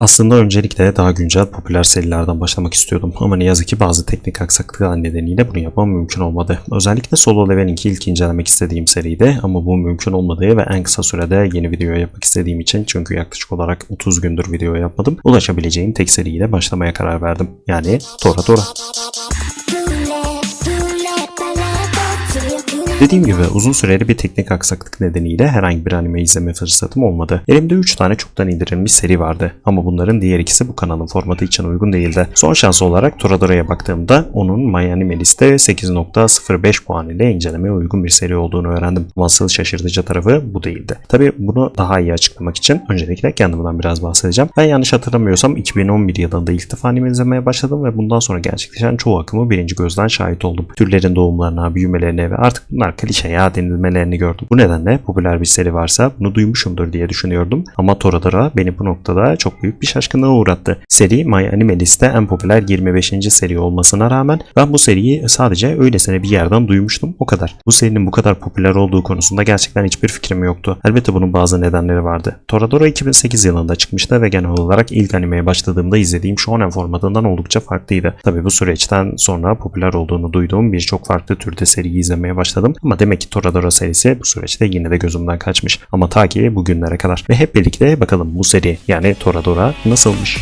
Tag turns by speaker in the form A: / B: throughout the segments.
A: Aslında öncelikle daha güncel popüler serilerden başlamak istiyordum ama ne yazık ki bazı teknik aksaklıklar nedeniyle bunu yapmam mümkün olmadı. Özellikle Solo Leveling'i ilk incelemek istediğim seriydi ama bu mümkün olmadığı ve en kısa sürede yeni video yapmak istediğim için çünkü yaklaşık olarak 30 gündür video yapmadım. Ulaşabileceğim tek seriyle başlamaya karar verdim. Yani Tora Tora. Dediğim gibi uzun süreli bir teknik aksaklık nedeniyle herhangi bir anime izleme fırsatım olmadı. Elimde 3 tane çoktan indirilmiş seri vardı ama bunların diğer ikisi bu kanalın formatı için uygun değildi. Son şansı olarak Toradora'ya baktığımda onun My Anime Liste 8.05 puan ile incelemeye uygun bir seri olduğunu öğrendim. Ama asıl şaşırtıcı tarafı bu değildi. Tabi bunu daha iyi açıklamak için öncelikle kendimden biraz bahsedeceğim. Ben yanlış hatırlamıyorsam 2011 yılında ilk defa anime izlemeye başladım ve bundan sonra gerçekleşen çoğu akımı birinci gözden şahit oldum. Türlerin doğumlarına, büyümelerine ve artık bunlar klişe ya denilmelerini gördüm. Bu nedenle popüler bir seri varsa bunu duymuşumdur diye düşünüyordum. Ama Toradora beni bu noktada çok büyük bir şaşkınlığa uğrattı. Seri My Anime Liste en popüler 25. seri olmasına rağmen ben bu seriyi sadece öylesine bir yerden duymuştum o kadar. Bu serinin bu kadar popüler olduğu konusunda gerçekten hiçbir fikrim yoktu. Elbette bunun bazı nedenleri vardı. Toradora 2008 yılında çıkmıştı ve genel olarak ilk animeye başladığımda izlediğim shonen formatından oldukça farklıydı. Tabi bu süreçten sonra popüler olduğunu duyduğum birçok farklı türde seriyi izlemeye başladım ama demek ki Toradora serisi bu süreçte yine de gözümden kaçmış. Ama ta ki bugünlere kadar. Ve hep birlikte bakalım bu seri yani Toradora nasılmış?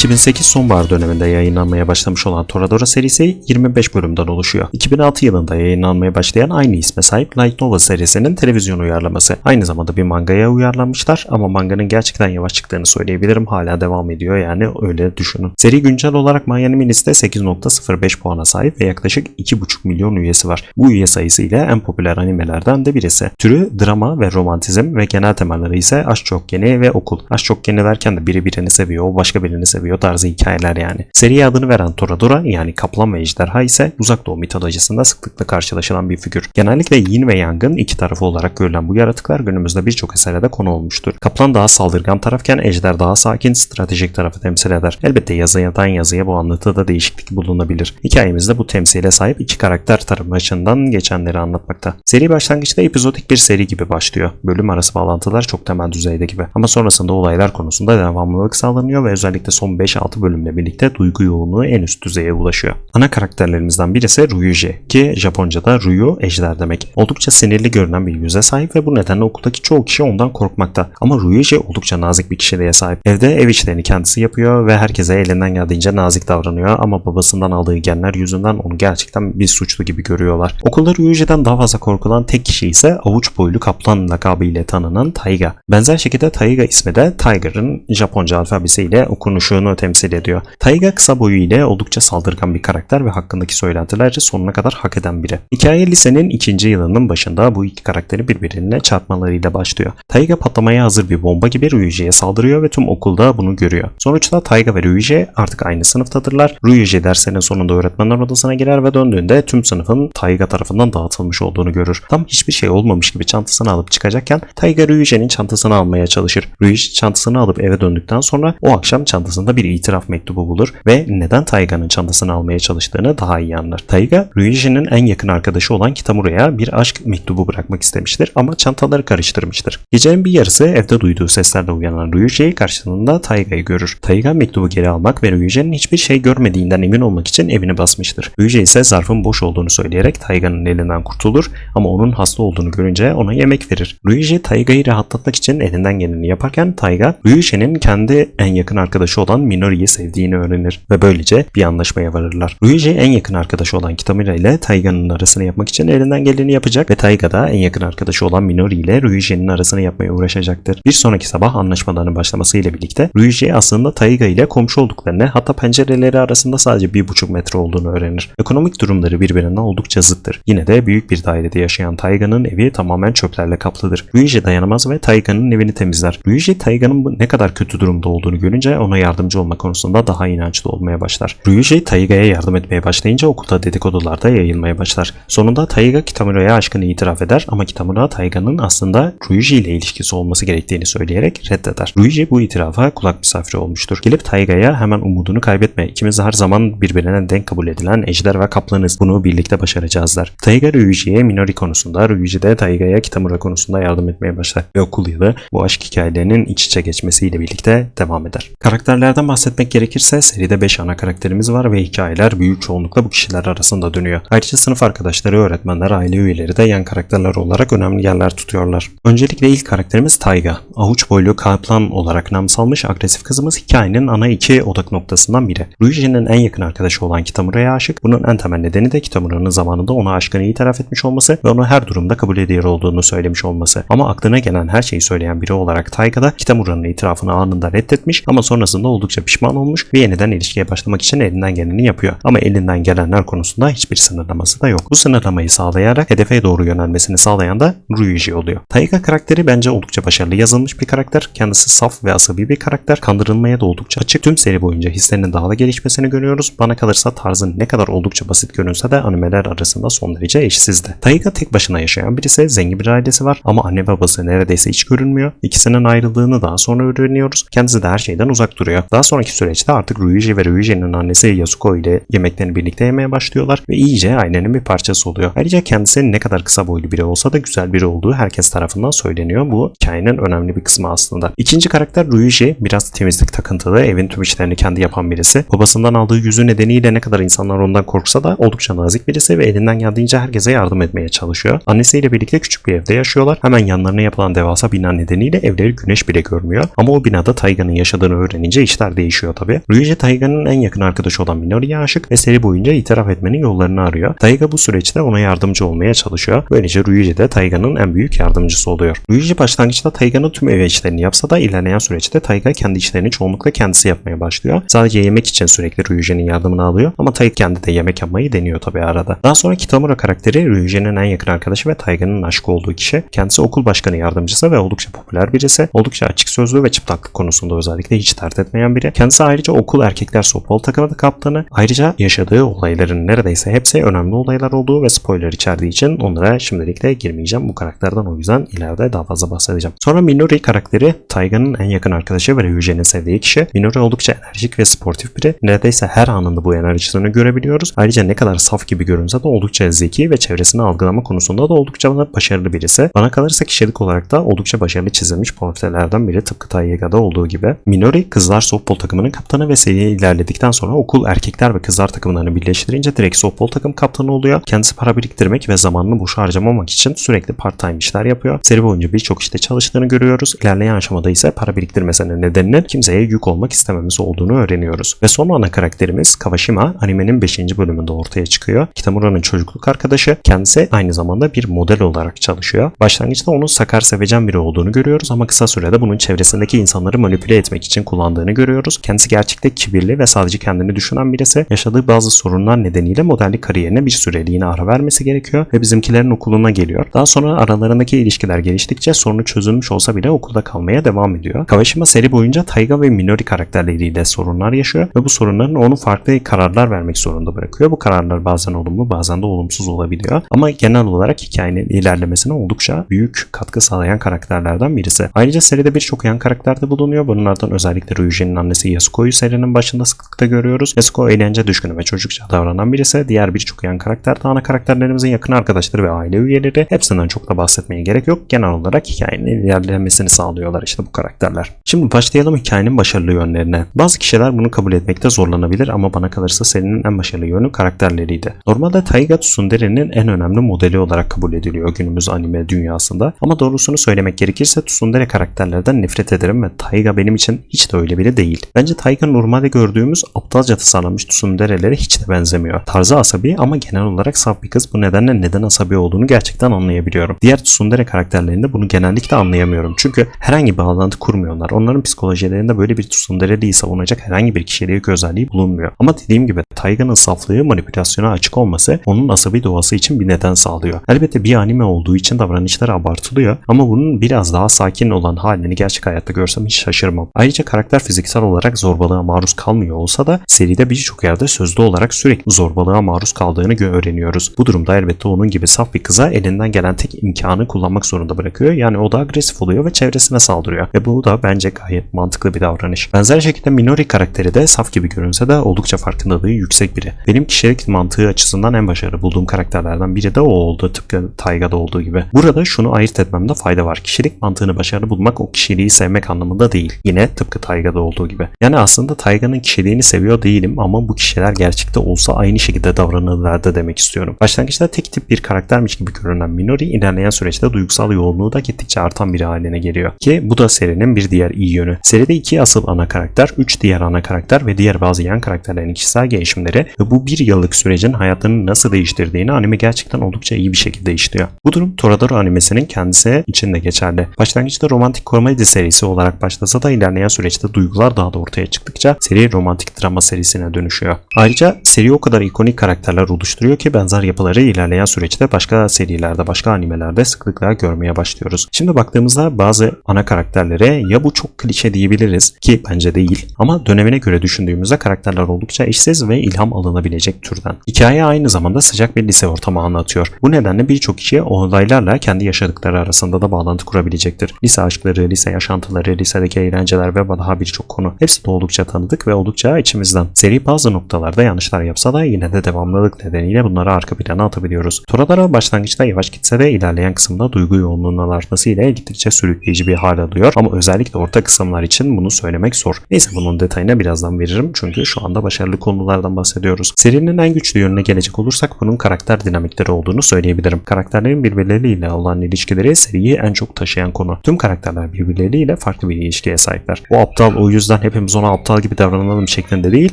A: 2008 sonbahar döneminde yayınlanmaya başlamış olan Toradora serisi 25 bölümden oluşuyor. 2006 yılında yayınlanmaya başlayan aynı isme sahip Light Nova serisinin televizyon uyarlaması. Aynı zamanda bir mangaya uyarlanmışlar ama manganın gerçekten yavaş çıktığını söyleyebilirim. Hala devam ediyor yani öyle düşünün. Seri güncel olarak My Anime Liste 8.05 puana sahip ve yaklaşık 2.5 milyon üyesi var. Bu üye sayısı ile en popüler animelerden de birisi. Türü drama ve romantizm ve genel temaları ise aşk çokgeni ve okul. Aşk çokgeni derken de biri birini seviyor, başka birini seviyor tarzı hikayeler yani. Seriye adını veren Toradora yani kaplan ve ejderha ise uzak doğu mitolojisinde sıklıkla karşılaşılan bir figür. Genellikle yin ve yangın iki tarafı olarak görülen bu yaratıklar günümüzde birçok eserde konu olmuştur. Kaplan daha saldırgan tarafken ejder daha sakin, stratejik tarafı temsil eder. Elbette yazıdan yazıya bu anlatıda değişiklik bulunabilir. Hikayemizde bu temsile sahip iki karakter tarafından geçenleri anlatmakta. Seri başlangıçta epizodik bir seri gibi başlıyor. Bölüm arası bağlantılar çok temel düzeyde gibi. Ama sonrasında olaylar konusunda devamlılık sağlanıyor ve özellikle son 5-6 bölümle birlikte duygu yoğunluğu en üst düzeye ulaşıyor. Ana karakterlerimizden birisi Ryuji ki Japonca'da Ryu ejder demek. Oldukça sinirli görünen bir yüze sahip ve bu nedenle okuldaki çoğu kişi ondan korkmakta. Ama Ryuji oldukça nazik bir kişiliğe sahip. Evde ev işlerini kendisi yapıyor ve herkese elinden geldiğince nazik davranıyor ama babasından aldığı genler yüzünden onu gerçekten bir suçlu gibi görüyorlar. Okulda Ryuji'den daha fazla korkulan tek kişi ise avuç boylu kaplan lakabıyla tanınan Taiga. Benzer şekilde Taiga ismi de Tiger'ın Japonca alfabesiyle okunuşunu temsil ediyor. Taiga kısa boyu ile oldukça saldırgan bir karakter ve hakkındaki söylentilerce sonuna kadar hak eden biri. Hikaye lisenin ikinci yılının başında bu iki karakteri birbirine çarpmalarıyla başlıyor. Taiga patlamaya hazır bir bomba gibi Ryuji'ye saldırıyor ve tüm okulda bunu görüyor. Sonuçta Taiga ve Ryuji artık aynı sınıftadırlar. Ryuji derslerinin sonunda öğretmenler odasına girer ve döndüğünde tüm sınıfın Taiga tarafından dağıtılmış olduğunu görür. Tam hiçbir şey olmamış gibi çantasını alıp çıkacakken Taiga Ryuji'nin çantasını almaya çalışır. Ryuji çantasını alıp eve döndükten sonra o akşam çantasında bir itiraf mektubu bulur ve neden Taiga'nın çantasını almaya çalıştığını daha iyi anlar. Taiga, Ryuji'nin en yakın arkadaşı olan Kitamura'ya bir aşk mektubu bırakmak istemiştir ama çantaları karıştırmıştır. Gecenin bir yarısı evde duyduğu seslerle uyanan Ryuji karşılığında Taiga'yı görür. Taiga mektubu geri almak ve Ryuji'nin hiçbir şey görmediğinden emin olmak için evini basmıştır. Ryuji ise zarfın boş olduğunu söyleyerek Taiga'nın elinden kurtulur ama onun hasta olduğunu görünce ona yemek verir. Ryuji Taiga'yı rahatlatmak için elinden geleni yaparken Taiga, Ryuji'nin kendi en yakın arkadaşı olan Minori'yi sevdiğini öğrenir ve böylece bir anlaşmaya varırlar. Ryuji en yakın arkadaşı olan Kitamura ile Taiga'nın arasını yapmak için elinden geleni yapacak ve Taiga da en yakın arkadaşı olan Minori ile Ryuji'nin arasını yapmaya uğraşacaktır. Bir sonraki sabah anlaşmaların başlamasıyla birlikte Ryuji aslında Taiga ile komşu olduklarını hatta pencereleri arasında sadece 1,5 metre olduğunu öğrenir. Ekonomik durumları birbirine oldukça zıttır. Yine de büyük bir dairede yaşayan Taiga'nın evi tamamen çöplerle kaplıdır. Ryuji dayanamaz ve Taiga'nın evini temizler. Ryuji Taiga'nın ne kadar kötü durumda olduğunu görünce ona yardımcı yardımcı olma konusunda daha inançlı olmaya başlar. Ryuji Taiga'ya yardım etmeye başlayınca okulda dedikodular da yayılmaya başlar. Sonunda Taiga Kitamura'ya aşkını itiraf eder ama Kitamura Taiga'nın aslında Ryuji ile ilişkisi olması gerektiğini söyleyerek reddeder. Ryuji bu itirafa kulak misafiri olmuştur. Gelip Taiga'ya hemen umudunu kaybetme. İkimiz her zaman birbirine denk kabul edilen ejder ve kaplanız. Bunu birlikte başaracağız der. Taiga Ryuji'ye Minori konusunda, Ryuji de Taiga'ya Kitamura konusunda yardım etmeye başlar. Ve okul yılı bu aşk hikayelerinin iç içe geçmesiyle birlikte devam eder. Karakterlerden bahsetmek gerekirse seride 5 ana karakterimiz var ve hikayeler büyük çoğunlukla bu kişiler arasında dönüyor. Ayrıca sınıf arkadaşları, öğretmenler, aile üyeleri de yan karakterler olarak önemli yerler tutuyorlar. Öncelikle ilk karakterimiz Taiga. Avuç boylu kaplan olarak nam salmış agresif kızımız hikayenin ana iki odak noktasından biri. Ryuji'nin en yakın arkadaşı olan Kitamura'ya aşık. Bunun en temel nedeni de Kitamura'nın zamanında ona aşkını itiraf etmiş olması ve onu her durumda kabul ediyor olduğunu söylemiş olması. Ama aklına gelen her şeyi söyleyen biri olarak Taiga da Kitamura'nın itirafını anında reddetmiş ama sonrasında oldukça pişman olmuş ve yeniden ilişkiye başlamak için elinden geleni yapıyor. Ama elinden gelenler konusunda hiçbir sınırlaması da yok. Bu sınırlamayı sağlayarak hedefe doğru yönelmesini sağlayan da Ryuji oluyor. Taiga karakteri bence oldukça başarılı yazılmış bir karakter. Kendisi saf ve asabi bir karakter. Kandırılmaya da oldukça açık. Tüm seri boyunca hislerinin daha da gelişmesini görüyoruz. Bana kalırsa tarzın ne kadar oldukça basit görünse de animeler arasında son derece eşsizdi. Taiga tek başına yaşayan birisi. Zengin bir ailesi var ama anne babası neredeyse hiç görünmüyor. İkisinin ayrıldığını daha sonra öğreniyoruz. Kendisi de her şeyden uzak duruyor. Daha sonraki süreçte artık Ryuji ve Ryuji'nin annesi Yasuko ile yemeklerini birlikte yemeye başlıyorlar ve iyice ailenin bir parçası oluyor. Ayrıca kendisi ne kadar kısa boylu biri olsa da güzel biri olduğu herkes tarafından söyleniyor. Bu hikayenin önemli bir kısmı aslında. İkinci karakter Ryuji biraz temizlik takıntılı, evin tüm işlerini kendi yapan birisi. Babasından aldığı yüzü nedeniyle ne kadar insanlar ondan korksa da oldukça nazik birisi ve elinden geldiğince herkese yardım etmeye çalışıyor. Annesiyle birlikte küçük bir evde yaşıyorlar. Hemen yanlarına yapılan devasa bina nedeniyle evleri güneş bile görmüyor. Ama o binada Taiga'nın yaşadığını öğrenince işler değişiyor tabi. Ryuji Taiga'nın en yakın arkadaşı olan Minori'ye aşık ve seri boyunca itiraf etmenin yollarını arıyor. Taiga bu süreçte ona yardımcı olmaya çalışıyor. Böylece Ryuji de Taiga'nın en büyük yardımcısı oluyor. Ryuji başlangıçta Taiga'nın tüm ev işlerini yapsa da ilerleyen süreçte Taiga kendi işlerini çoğunlukla kendisi yapmaya başlıyor. Sadece yemek için sürekli Ryuji'nin yardımını alıyor ama Taiga kendi de yemek yapmayı deniyor tabi arada. Daha sonra Kitamura karakteri Ryuji'nin en yakın arkadaşı ve Taiga'nın aşkı olduğu kişi. Kendisi okul başkanı yardımcısı ve oldukça popüler birisi. Oldukça açık sözlü ve çıplaklık konusunda özellikle hiç dert etmeyen biri. Kendisi ayrıca okul erkekler softball takımı da kaptanı. Ayrıca yaşadığı olayların neredeyse hepsi önemli olaylar olduğu ve spoiler içerdiği için onlara şimdilik de girmeyeceğim. Bu karakterden o yüzden ileride daha fazla bahsedeceğim. Sonra Minori karakteri Taiga'nın en yakın arkadaşı ve Ryuji'nin sevdiği kişi. Minori oldukça enerjik ve sportif biri. Neredeyse her anında bu enerjisini görebiliyoruz. Ayrıca ne kadar saf gibi görünse de oldukça zeki ve çevresini algılama konusunda da oldukça başarılı birisi. Bana kalırsa kişilik olarak da oldukça başarılı çizilmiş portrelerden biri tıpkı Taiga'da olduğu gibi. Minori kızlar softball takımının kaptanı ve seriye ilerledikten sonra okul erkekler ve kızlar takımlarını birleştirince direkt softball takım kaptanı oluyor. Kendisi para biriktirmek ve zamanını boş harcamamak için sürekli part time işler yapıyor. Seri boyunca birçok işte çalıştığını görüyoruz. İlerleyen aşamada ise para biriktirmesinin nedeninin kimseye yük olmak istememesi olduğunu öğreniyoruz. Ve son ana karakterimiz Kawashima animenin 5. bölümünde ortaya çıkıyor. Kitamura'nın çocukluk arkadaşı. Kendisi aynı zamanda bir model olarak çalışıyor. Başlangıçta onun sakar sevecen biri olduğunu görüyoruz ama kısa sürede bunun çevresindeki insanları manipüle etmek için kullandığını görüyoruz. Kendisi gerçekte kibirli ve sadece kendini düşünen birisi. Yaşadığı bazı sorunlar nedeniyle modellik kariyerine bir süreliğine ara vermesi gerekiyor ve bizimkilerin okuluna geliyor. Daha sonra aralarındaki ilişkiler geliştikçe sorunu çözülmüş olsa bile okulda kalmaya devam ediyor. Kawashima seri boyunca Taiga ve Minori karakterleriyle sorunlar yaşıyor ve bu sorunların onu farklı kararlar vermek zorunda bırakıyor. Bu kararlar bazen olumlu bazen de olumsuz olabiliyor. Ama genel olarak hikayenin ilerlemesine oldukça büyük katkı sağlayan karakterlerden birisi. Ayrıca seride birçok yan karakter de bulunuyor. Bunlardan özellikle Ryuji'nin annesi Yasuko'yu serinin başında sıklıkta görüyoruz. Yasuko eğlence düşkünü ve çocukça davranan birisi. Diğer birçok yan karakter de ana karakterlerimizin yakın arkadaşları ve aile üyeleri. Hepsinden çok da bahsetmeye gerek yok. Genel olarak hikayenin ilerlemesini sağlıyorlar işte bu karakterler. Şimdi başlayalım hikayenin başarılı yönlerine. Bazı kişiler bunu kabul etmekte zorlanabilir ama bana kalırsa serinin en başarılı yönü karakterleriydi. Normalde Taiga Tsundere'nin en önemli modeli olarak kabul ediliyor günümüz anime dünyasında. Ama doğrusunu söylemek gerekirse Tsundere karakterlerden nefret ederim ve Taiga benim için hiç de öyle biri değil. Bence Taiga normalde gördüğümüz aptalca tasarlanmış Tsundere'lere hiç de benzemiyor. Tarzı asabi ama genel olarak saf bir kız. Bu nedenle neden asabi olduğunu gerçekten anlayabiliyorum. Diğer Tsundere karakterlerinde bunu genellikle anlayamıyorum. Çünkü herhangi bir bağlantı kurmuyorlar. Onların psikolojilerinde böyle bir Tsundere'liği savunacak herhangi bir kişilik özelliği bulunmuyor. Ama dediğim gibi Taiga'nın saflığı manipülasyona açık olması onun asabi doğası için bir neden sağlıyor. Elbette bir anime olduğu için davranışları abartılıyor ama bunun biraz daha sakin olan halini gerçek hayatta görsem hiç şaşırmam. Ayrıca karakter fiziksel fiziksel olarak zorbalığa maruz kalmıyor olsa da seride birçok yerde sözlü olarak sürekli zorbalığa maruz kaldığını öğreniyoruz. Bu durumda elbette onun gibi saf bir kıza elinden gelen tek imkanı kullanmak zorunda bırakıyor. Yani o da agresif oluyor ve çevresine saldırıyor. Ve bu da bence gayet mantıklı bir davranış. Benzer şekilde Minori karakteri de saf gibi görünse de oldukça farkındalığı yüksek biri. Benim kişilik mantığı açısından en başarılı bulduğum karakterlerden biri de o oldu tıpkı Taiga'da olduğu gibi. Burada şunu ayırt etmemde fayda var. Kişilik mantığını başarılı bulmak o kişiliği sevmek anlamında değil. Yine tıpkı Taiga'da olduğu gibi. Yani aslında Taiga'nın kişiliğini seviyor değilim ama bu kişiler gerçekte olsa aynı şekilde davranırlardı demek istiyorum. Başlangıçta tek tip bir karaktermiş gibi görünen Minori ilerleyen süreçte duygusal yoğunluğu da gittikçe artan bir haline geliyor. Ki bu da serinin bir diğer iyi yönü. Seride iki asıl ana karakter, üç diğer ana karakter ve diğer bazı yan karakterlerin kişisel gelişimleri ve bu bir yıllık sürecin hayatını nasıl değiştirdiğini anime gerçekten oldukça iyi bir şekilde işliyor. Bu durum Toradora animesinin kendisi için de geçerli. Başlangıçta romantik komedi serisi olarak başlasa da ilerleyen süreçte duygular daha da ortaya çıktıkça seri romantik drama serisine dönüşüyor. Ayrıca seri o kadar ikonik karakterler oluşturuyor ki benzer yapıları ilerleyen süreçte başka serilerde, başka animelerde sıklıkla görmeye başlıyoruz. Şimdi baktığımızda bazı ana karakterlere ya bu çok klişe diyebiliriz ki bence değil ama dönemine göre düşündüğümüzde karakterler oldukça eşsiz ve ilham alınabilecek türden. Hikaye aynı zamanda sıcak bir lise ortamı anlatıyor. Bu nedenle birçok kişi olaylarla kendi yaşadıkları arasında da bağlantı kurabilecektir. Lise aşkları, lise yaşantıları, lisedeki eğlenceler ve daha birçok konu. Hepsi de oldukça tanıdık ve oldukça içimizden. Seri bazı noktalarda yanlışlar yapsa da yine de devamlılık nedeniyle bunları arka plana atabiliyoruz. Toradora başlangıçta yavaş gitse de ilerleyen kısımda duygu yoğunluğunun artması ile gittikçe sürükleyici bir hal alıyor ama özellikle orta kısımlar için bunu söylemek zor. Neyse bunun detayına birazdan veririm çünkü şu anda başarılı konulardan bahsediyoruz. Serinin en güçlü yönüne gelecek olursak bunun karakter dinamikleri olduğunu söyleyebilirim. Karakterlerin birbirleriyle olan ilişkileri seriyi en çok taşıyan konu. Tüm karakterler birbirleriyle farklı bir ilişkiye sahipler. O aptal o yüzden hepimiz ona aptal gibi davranalım şeklinde değil,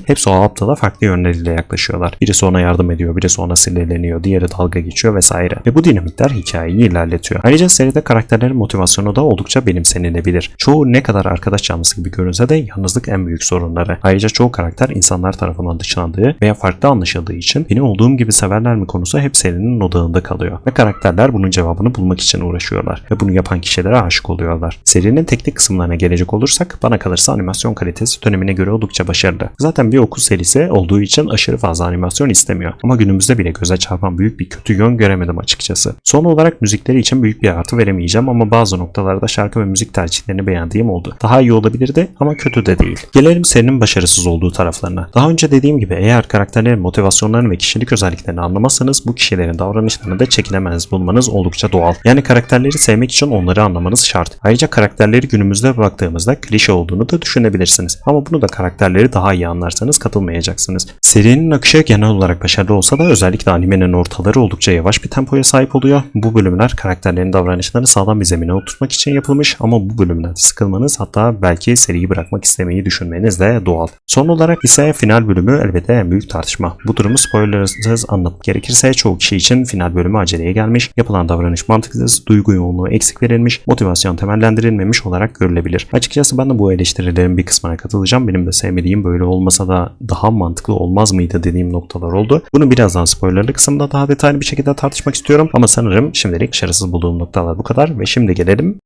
A: hepsi o aptala farklı yönleriyle yaklaşıyorlar. Birisi ona yardım ediyor, birisi ona sinirleniyor, diğeri dalga geçiyor vesaire. Ve bu dinamikler hikayeyi ilerletiyor. Ayrıca seride karakterlerin motivasyonu da oldukça benimsenilebilir. Çoğu ne kadar arkadaş canlısı gibi görünse de yalnızlık en büyük sorunları. Ayrıca çoğu karakter insanlar tarafından dışlandığı veya farklı anlaşıldığı için beni olduğum gibi severler mi konusu hep serinin odağında kalıyor. Ve karakterler bunun cevabını bulmak için uğraşıyorlar. Ve bunu yapan kişilere aşık oluyorlar. Serinin teknik kısımlarına gelecek olursak bana kalırsa animasyon kalitesi dönemine göre oldukça başarılı. Zaten bir okul serisi olduğu için aşırı fazla animasyon istemiyor. Ama günümüzde bile göze çarpan büyük bir kötü yön göremedim açıkçası. Son olarak müzikleri için büyük bir artı veremeyeceğim ama bazı noktalarda şarkı ve müzik tercihlerini beğendiğim oldu. Daha iyi olabilirdi ama kötü de değil. Gelelim serinin başarısız olduğu taraflarına. Daha önce dediğim gibi eğer karakterlerin motivasyonlarını ve kişilik özelliklerini anlamazsanız bu kişilerin davranışlarını da çekinemez bulmanız oldukça doğal. Yani karakterleri sevmek için onları anlamanız şart. Ayrıca karakterleri günümüzde baktığımızda klişe olduğunu da düşünebilirsiniz. Ama bunu da karakterleri daha iyi anlarsanız katılmayacaksınız. Serinin akışı genel olarak başarılı olsa da özellikle animenin ortaları oldukça yavaş bir tempoya sahip oluyor. Bu bölümler karakterlerin davranışlarını sağlam bir zemine oturtmak için yapılmış ama bu bölümlerde sıkılmanız hatta belki seriyi bırakmak istemeyi düşünmeniz de doğal. Son olarak ise final bölümü elbette en büyük tartışma. Bu durumu spoilersız anlatmak gerekirse çoğu kişi için final bölümü aceleye gelmiş, yapılan davranış mantıksız, duygu yoğunluğu eksik verilmiş, motivasyon temellendirilmemiş olarak görülebilir. Açıkçası ben de bu eleştirilerin bir kısmına katılacağım. Benim de sevmediğim böyle olmasa da daha mantıklı olmaz mıydı dediğim noktalar oldu. Bunu birazdan spoilerlı kısımda daha detaylı bir şekilde tartışmak istiyorum ama sanırım şimdilik başarısız bulduğum noktalar bu kadar ve şimdi gelelim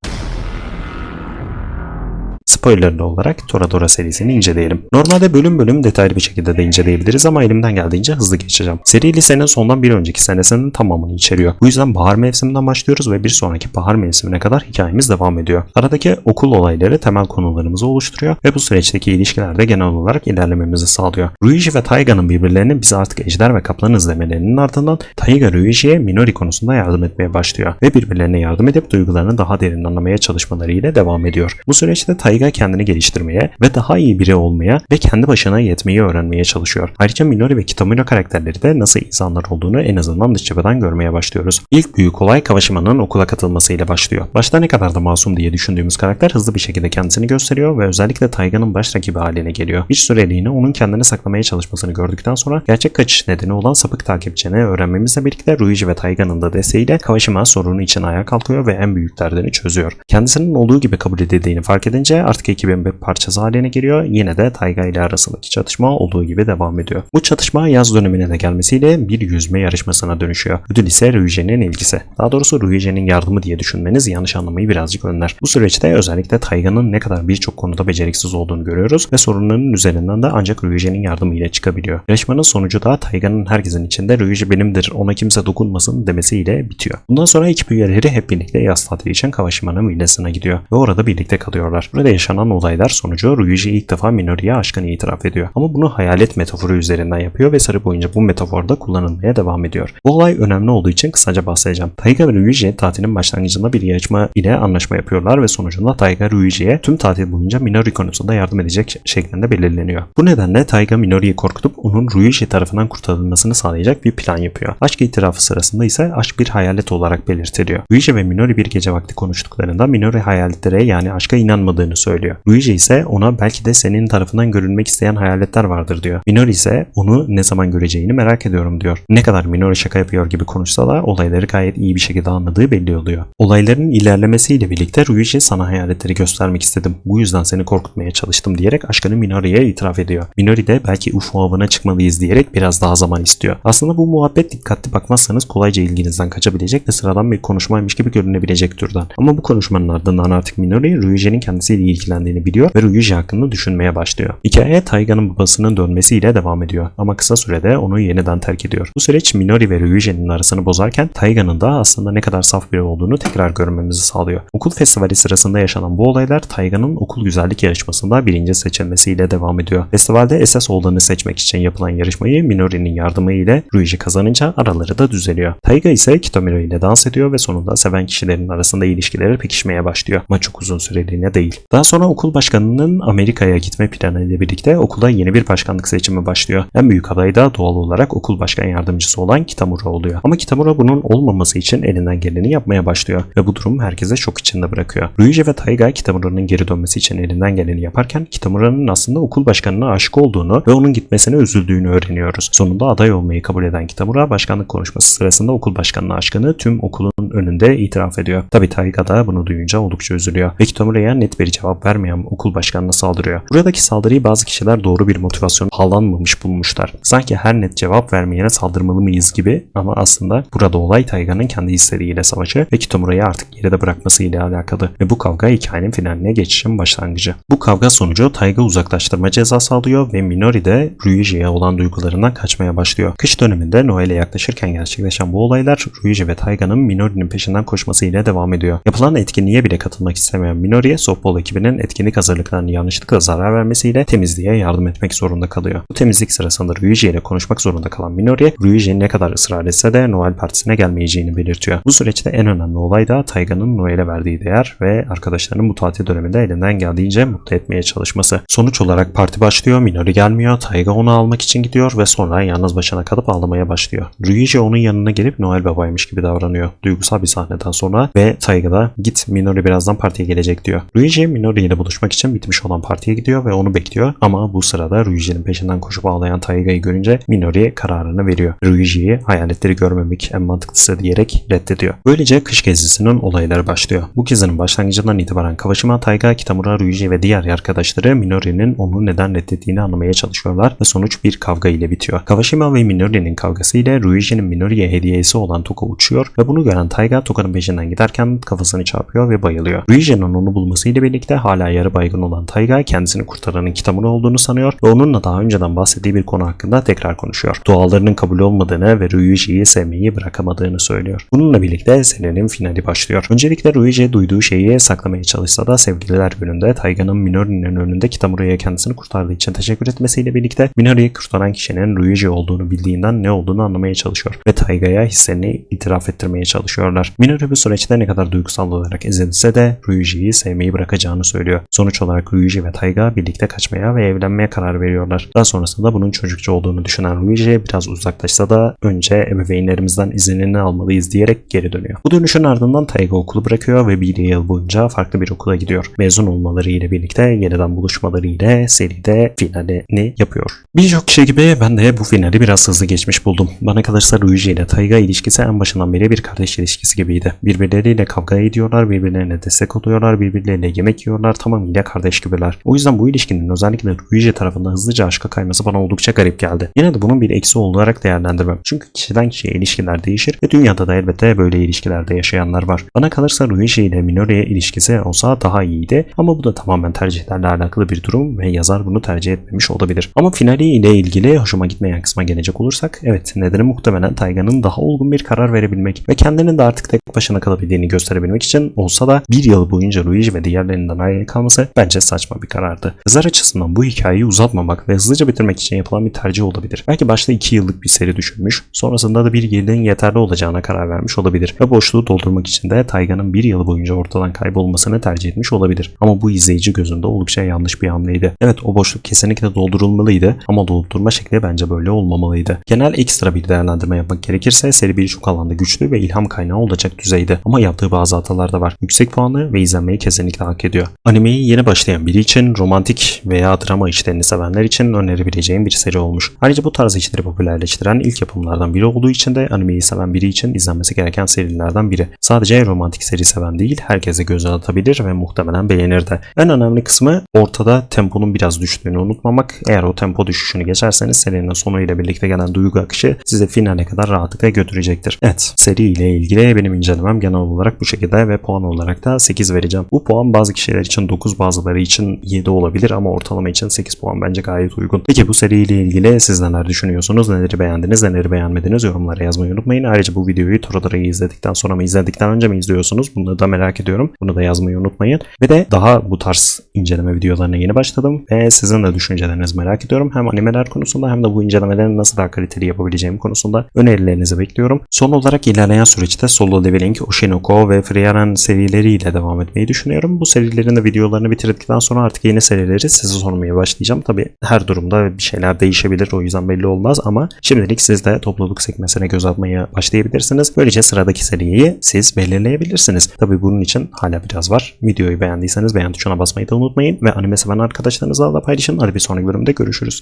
A: spoilerlı olarak Toradora serisini inceleyelim. Normalde bölüm bölüm detaylı bir şekilde de inceleyebiliriz ama elimden geldiğince hızlı geçeceğim. Seri lisenin sondan bir önceki senesinin tamamını içeriyor. Bu yüzden bahar mevsiminden başlıyoruz ve bir sonraki bahar mevsimine kadar hikayemiz devam ediyor. Aradaki okul olayları temel konularımızı oluşturuyor ve bu süreçteki ilişkiler de genel olarak ilerlememizi sağlıyor. Ruiji ve Taiga'nın birbirlerinin bizi artık ejder ve kaplan izlemelerinin ardından Taiga Ruiji'ye Minori konusunda yardım etmeye başlıyor ve birbirlerine yardım edip duygularını daha derin anlamaya çalışmaları ile devam ediyor. Bu süreçte Taiga kendini geliştirmeye ve daha iyi biri olmaya ve kendi başına yetmeyi öğrenmeye çalışıyor. Ayrıca Minori ve Kitamura karakterleri de nasıl insanlar olduğunu en azından dış cepheden görmeye başlıyoruz. İlk büyük olay Kawashima'nın okula katılmasıyla başlıyor. Başta ne kadar da masum diye düşündüğümüz karakter hızlı bir şekilde kendisini gösteriyor ve özellikle Taiga'nın baş rakibi haline geliyor. Bir süreliğine onun kendini saklamaya çalışmasını gördükten sonra gerçek kaçış nedeni olan sapık takipçini öğrenmemizle birlikte Ruiji ve Taiga'nın da desteğiyle Kawashima sorunu için ayağa kalkıyor ve en büyük derdini çözüyor. Kendisinin olduğu gibi kabul edildiğini fark edince artık artık ekibin bir parçası haline geliyor. Yine de Tayga ile arasındaki çatışma olduğu gibi devam ediyor. Bu çatışma yaz dönemine de gelmesiyle bir yüzme yarışmasına dönüşüyor. Ödül ise Ryuji'nin ilgisi. Daha doğrusu Ryuji'nin yardımı diye düşünmeniz yanlış anlamayı birazcık önler. Bu süreçte özellikle Tayga'nın ne kadar birçok konuda beceriksiz olduğunu görüyoruz ve sorunların üzerinden de ancak Ryuji'nin yardımı ile çıkabiliyor. Yarışmanın sonucu da Tayga'nın herkesin içinde Ryuji benimdir ona kimse dokunmasın demesiyle bitiyor. Bundan sonra ekip üyeleri hep birlikte yaz tatili için Kawashima'nın villasına gidiyor ve orada birlikte kalıyorlar. Burada yaşanan olaylar sonucu Ryuji ilk defa Minori'ye aşkını itiraf ediyor. Ama bunu hayalet metaforu üzerinden yapıyor ve sarı boyunca bu metaforda kullanılmaya devam ediyor. Bu olay önemli olduğu için kısaca bahsedeceğim. Taiga ve Ryuji tatilin başlangıcında bir yarışma ile anlaşma yapıyorlar ve sonucunda Taiga Ryuji'ye tüm tatil boyunca Minori konusunda yardım edecek şeklinde belirleniyor. Bu nedenle Taiga Minori'yi korkutup onun Ryuji tarafından kurtarılmasını sağlayacak bir plan yapıyor. Aşk itirafı sırasında ise aşk bir hayalet olarak belirtiliyor. Ryuji ve Minori bir gece vakti konuştuklarında Minori hayaletlere yani aşka inanmadığını söylüyor. Ryuji ise ona belki de senin tarafından görülmek isteyen hayaletler vardır diyor. Minori ise onu ne zaman göreceğini merak ediyorum diyor. Ne kadar Minori şaka yapıyor gibi konuşsa da olayları gayet iyi bir şekilde anladığı belli oluyor. Olayların ilerlemesiyle birlikte Ryuji sana hayaletleri göstermek istedim. Bu yüzden seni korkutmaya çalıştım diyerek aşkını Minori'ye itiraf ediyor. Minori de belki UFO avına çıkmalıyız diyerek biraz daha zaman istiyor. Aslında bu muhabbet dikkatli bakmazsanız kolayca ilginizden kaçabilecek ve sıradan bir konuşmaymış gibi görünebilecek türden. Ama bu konuşmanın ardından artık Minori Ryuji'nin kendisiyle ilgilendiğini biliyor ve Ryuji hakkında düşünmeye başlıyor. Hikaye Taiga'nın babasının dönmesiyle devam ediyor ama kısa sürede onu yeniden terk ediyor. Bu süreç Minori ve Ryuji'nin arasını bozarken Taiga'nın da aslında ne kadar saf biri olduğunu tekrar görmemizi sağlıyor. Okul festivali sırasında yaşanan bu olaylar Taiga'nın okul güzellik yarışmasında birinci seçilmesiyle devam ediyor. Festivalde esas olanı seçmek için yapılan yarışmayı Minori'nin yardımı ile Ryuji kazanınca araları da düzeliyor. Taiga ise Kitamiro ile dans ediyor ve sonunda seven kişilerin arasında ilişkileri pekişmeye başlıyor. Ama çok uzun süreliğine değil. Daha sonra okul başkanının Amerika'ya gitme planı ile birlikte okulda yeni bir başkanlık seçimi başlıyor. En büyük aday da doğal olarak okul başkan yardımcısı olan Kitamura oluyor. Ama Kitamura bunun olmaması için elinden geleni yapmaya başlıyor ve bu durum herkese şok içinde bırakıyor. Ryuji ve Taiga Kitamura'nın geri dönmesi için elinden geleni yaparken Kitamura'nın aslında okul başkanına aşık olduğunu ve onun gitmesine üzüldüğünü öğreniyoruz. Sonunda aday olmayı kabul eden Kitamura başkanlık konuşması sırasında okul başkanına aşkını tüm okulun önünde itiraf ediyor. Tabi Taiga da bunu duyunca oldukça üzülüyor ve Kitamura'ya net bir cevap vermeyen okul başkanına saldırıyor. Buradaki saldırıyı bazı kişiler doğru bir motivasyon sağlanmamış bulmuşlar. Sanki her net cevap vermeyene saldırmalı mıyız gibi ama aslında burada olay Taiga'nın kendi hisleriyle savaşı ve Kitamura'yı artık geride bırakmasıyla alakalı ve bu kavga hikayenin finaline geçişin başlangıcı. Bu kavga sonucu Taiga uzaklaştırma cezası alıyor ve Minori de Ryuji'ye olan duygularından kaçmaya başlıyor. Kış döneminde Noel'e yaklaşırken gerçekleşen bu olaylar Ryuji ve Taiga'nın Minori'nin peşinden koşmasıyla devam ediyor. Yapılan etkinliğe bile katılmak istemeyen Minori, softball ekibinin etkinlik hazırlıklarını yanlışlıkla zarar vermesiyle temizliğe yardım etmek zorunda kalıyor. Bu temizlik sırasında Ryuji ile konuşmak zorunda kalan Minori, Ryuji ne kadar ısrar etse de Noel partisine gelmeyeceğini belirtiyor. Bu süreçte en önemli olay da Taiga'nın Noel'e verdiği değer ve arkadaşlarının bu tatil döneminde elinden geldiğince mutlu etmeye çalışması. Sonuç olarak parti başlıyor, Minori gelmiyor, Taiga onu almak için gidiyor ve sonra yalnız başına kalıp ağlamaya başlıyor. Ryuji onun yanına gelip Noel babaymış gibi davranıyor. Duygusal bir sahneden sonra ve Taiga da git Minori birazdan partiye gelecek diyor. Ryuji Minori ile buluşmak için bitmiş olan partiye gidiyor ve onu bekliyor ama bu sırada Ryuji'nin peşinden koşup ağlayan Taiga'yı görünce Minori kararını veriyor. Ryuji'yi hayaletleri görmemek en mantıklısı diyerek reddediyor. Böylece kış gezisinin olayları başlıyor. Bu gezinin başlangıcından itibaren Kawashima, Taiga, Kitamura, Ryuji ve diğer arkadaşları Minori'nin onu neden reddettiğini anlamaya çalışıyorlar ve sonuç bir kavga ile bitiyor. Kawashima ve Minori'nin kavgası ile Ryuji'nin Minori'ye hediyesi olan Toka uçuyor ve bunu gören Taiga Toka'nın peşinden giderken kafasını çarpıyor ve bayılıyor. Ryuji'nin onu bulmasıyla birlikte hala yarı baygın olan Taiga kendisini kurtaranın Kitamura olduğunu sanıyor ve onunla daha önceden bahsettiği bir konu hakkında tekrar konuşuyor. Dualarının kabul olmadığını ve Ryuji'yi sevmeyi bırakamadığını söylüyor. Bununla birlikte senenin finali başlıyor. Öncelikle Ryuji duyduğu şeyi saklamaya çalışsa da sevgililer gününde Taiga'nın Minori'nin önünde Kitamura'ya kendisini kurtardığı için teşekkür etmesiyle birlikte Minori'yi kurtaran kişinin Ryuji olduğunu bildiğinden ne olduğunu anlamaya çalışıyor ve Taiga'ya hislerini itiraf ettirmeye çalışıyorlar. Minori bu süreçte ne kadar duygusal olarak ezilse de Ryuji'yi sevmeyi bırakacağını söylüyor. Sonuç olarak Ryuji ve Taiga birlikte kaçmaya ve evlenmeye karar veriyorlar. Daha sonrasında bunun çocukça olduğunu düşünen Ryuji biraz uzaklaşsa da önce ebeveynlerimizden izinini almalıyız diyerek geri dönüyor. Bu dönüşün ardından Taiga okulu bırakıyor ve bir yıl boyunca farklı bir okula gidiyor. Mezun olmaları ile birlikte yeniden buluşmaları ile seride finalini yapıyor. Birçok kişi gibi ben de bu finali biraz hızlı geçmiş buldum. Bana kalırsa Ryuji ile Taiga ilişkisi en başından beri bir kardeş ilişkisi gibiydi. Birbirleriyle kavga ediyorlar, birbirlerine destek oluyorlar, birbirleriyle yemek yiyorlar, karakterler tamamıyla kardeş gibiler. O yüzden bu ilişkinin özellikle Ryuji tarafından hızlıca aşka kayması bana oldukça garip geldi. Yine de bunun bir eksi olarak değerlendirmem. Çünkü kişiden kişiye ilişkiler değişir ve dünyada da elbette böyle ilişkilerde yaşayanlar var. Bana kalırsa Ryuji ile Minori'ye ilişkisi olsa daha iyiydi ama bu da tamamen tercihlerle alakalı bir durum ve yazar bunu tercih etmemiş olabilir. Ama finali ile ilgili hoşuma gitmeyen kısma gelecek olursak evet nedeni muhtemelen Tayga'nın daha olgun bir karar verebilmek ve kendinin de artık tek başına kalabildiğini gösterebilmek için olsa da bir yıl boyunca Luigi ve diğerlerinden ayrı kalması bence saçma bir karardı. Yazar açısından bu hikayeyi uzatmamak ve hızlıca bitirmek için yapılan bir tercih olabilir. Belki başta 2 yıllık bir seri düşünmüş, sonrasında da bir yılın yeterli olacağına karar vermiş olabilir ve boşluğu doldurmak için de Tayga'nın bir yıl boyunca ortadan kaybolmasını tercih etmiş olabilir. Ama bu izleyici gözünde oldukça yanlış bir hamleydi. Evet o boşluk kesinlikle doldurulmalıydı ama doldurma şekli bence böyle olmamalıydı. Genel ekstra bir değerlendirme yapmak gerekirse seri birçok alanda güçlü ve ilham kaynağı olacak düzeyde. Ama yaptığı bazı hatalar da var. Yüksek puanlı ve izlenmeyi kesinlikle hak ediyor. Animeyi yeni başlayan biri için romantik veya drama işlerini sevenler için önerebileceğim bir seri olmuş. Ayrıca bu tarz işleri popülerleştiren ilk yapımlardan biri olduğu için de animeyi seven biri için izlenmesi gereken serilerden biri. Sadece romantik seri seven değil, herkese göze atabilir ve muhtemelen beğenir de. En önemli kısmı ortada temponun biraz düştüğünü unutmamak. Eğer o tempo düşüşünü geçerseniz serinin sonuyla birlikte gelen duygu akışı size finale kadar rahatlıkla götürecektir. Evet, seri ile ilgili benim incelemem genel olarak bu şekilde ve puan olarak da 8 vereceğim. Bu puan bazı kişiler için 9 bazıları için 7 olabilir ama ortalama için 8 puan bence gayet uygun. Peki bu seriyle ilgili siz neler düşünüyorsunuz? Neleri beğendiniz, neleri beğenmediniz yorumlara yazmayı unutmayın. Ayrıca bu videoyu Toradora'yı izledikten sonra mı izledikten önce mi izliyorsunuz? Bunu da merak ediyorum. Bunu da yazmayı unutmayın. Ve de daha bu tarz inceleme videolarına yeni başladım ve sizin de düşüncelerinizi merak ediyorum. Hem animeler konusunda hem de bu incelemelerin nasıl daha kaliteli yapabileceğim konusunda önerilerinizi bekliyorum. Son olarak ilerleyen süreçte Solo Leveling, Oshinoko ve Frieren serileriyle devam etmeyi düşünüyorum. Bu serilerin de videolarını bitirdikten sonra artık yeni serileri size sormaya başlayacağım. Tabi her durumda bir şeyler değişebilir o yüzden belli olmaz ama şimdilik siz de topluluk sekmesine göz atmaya başlayabilirsiniz. Böylece sıradaki seriyi siz belirleyebilirsiniz. Tabi bunun için hala biraz var. Videoyu beğendiyseniz beğen tuşuna basmayı da unutmayın ve anime seven arkadaşlarınızla da paylaşın. Hadi bir sonraki bölümde görüşürüz.